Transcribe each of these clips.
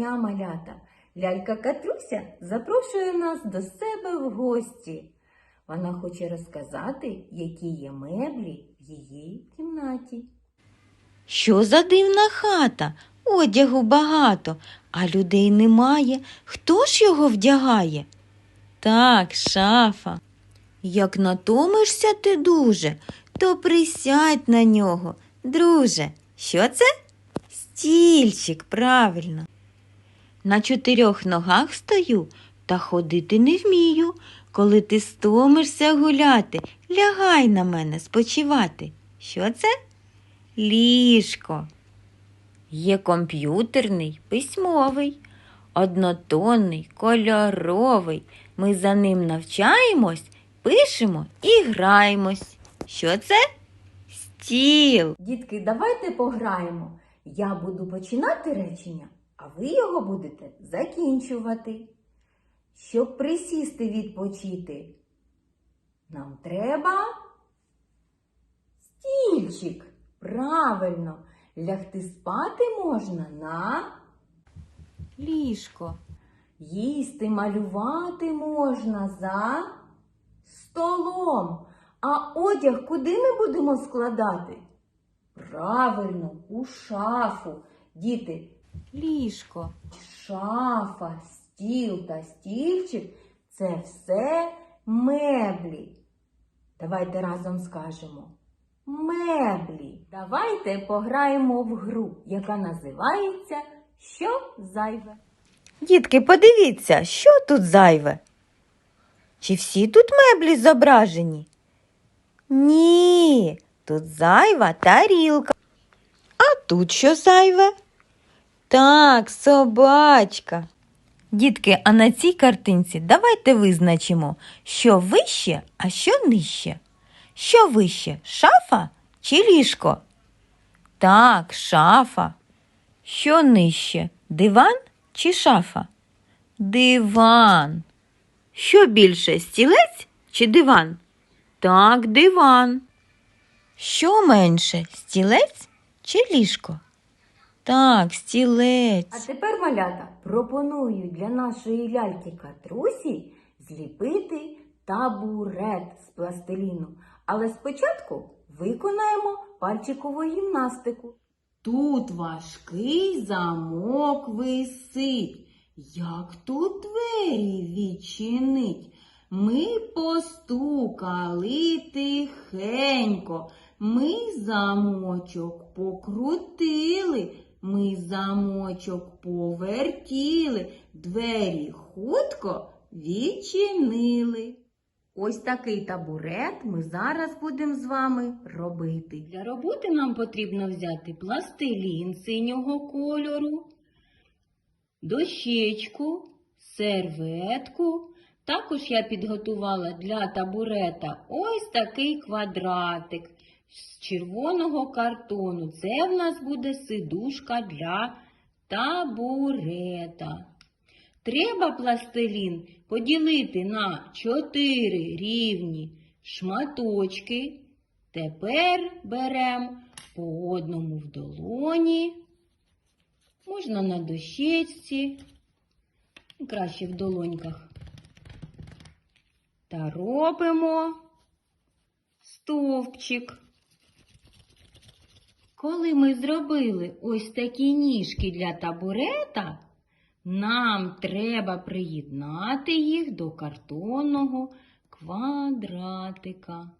дня, малята! Лялька Катруся запрошує нас до себе в гості. Вона хоче розказати, які є меблі в її кімнаті. Що за дивна хата? Одягу багато, а людей немає. Хто ж його вдягає? Так, шафа. Як натомишся ти дуже, то присядь на нього, друже. Що це? Стільчик, правильно. На чотирьох ногах стою та ходити не вмію. Коли ти стомишся гуляти, лягай на мене спочивати. Що це? Ліжко. Є комп'ютерний, письмовий, однотонний, кольоровий. Ми за ним навчаємось, пишемо і граємось. Що це? Стіл. Дітки, давайте пограємо. Я буду починати речення, а ви його будете закінчувати. Щоб присісти відпочити, нам треба стільчик. Правильно, лягти спати можна на Ліжко. їсти, малювати можна за столом. А одяг куди ми будемо складати? Правильно, у шафу. Діти, Ліжко. шафа, стіл та стільчик це все меблі. Давайте разом скажемо. Меблі. Давайте пограємо в гру, яка називається Що зайве. Дітки, подивіться, що тут зайве? Чи всі тут меблі зображені? Ні, тут зайва тарілка. А тут що зайве? Так, собачка. Дітки, а на цій картинці давайте визначимо, що вище, а що нижче. Що вище, шафа чи ліжко? Так, шафа. Що нижче? Диван чи шафа? Диван. Що більше, стілець чи диван? Так, диван. Що менше, стілець чи ліжко? Так, стілець. А тепер, малята, пропоную для нашої ляльки Катрусі зліпити табурет з пластиліну. Але спочатку виконаємо пальчикову гімнастику. Тут важкий замок висить. Як тут двері відчинить? Ми постукали тихенько, ми замочок покрутили, ми замочок повертіли, двері хутко відчинили. Ось такий табурет ми зараз будемо з вами робити. Для роботи нам потрібно взяти пластилін синього кольору, дощечку, серветку. Також я підготувала для табурета ось такий квадратик з червоного картону. Це в нас буде сидушка для табурета. Треба пластилін поділити на чотири рівні шматочки. Тепер беремо по одному в долоні, можна на дощечці, краще в долоньках. Та робимо стовпчик. Коли ми зробили ось такі ніжки для табурета, нам треба приєднати їх до картонного квадратика.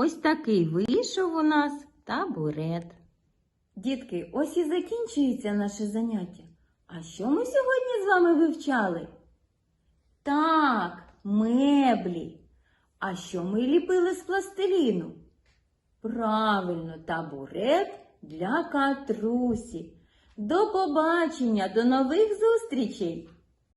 Ось такий вийшов у нас табурет. Дітки, ось і закінчується наше заняття. А що ми сьогодні з вами вивчали? Так, меблі. А що ми ліпили з пластиліну? Правильно, табурет для катрусі. До побачення, до нових зустрічей!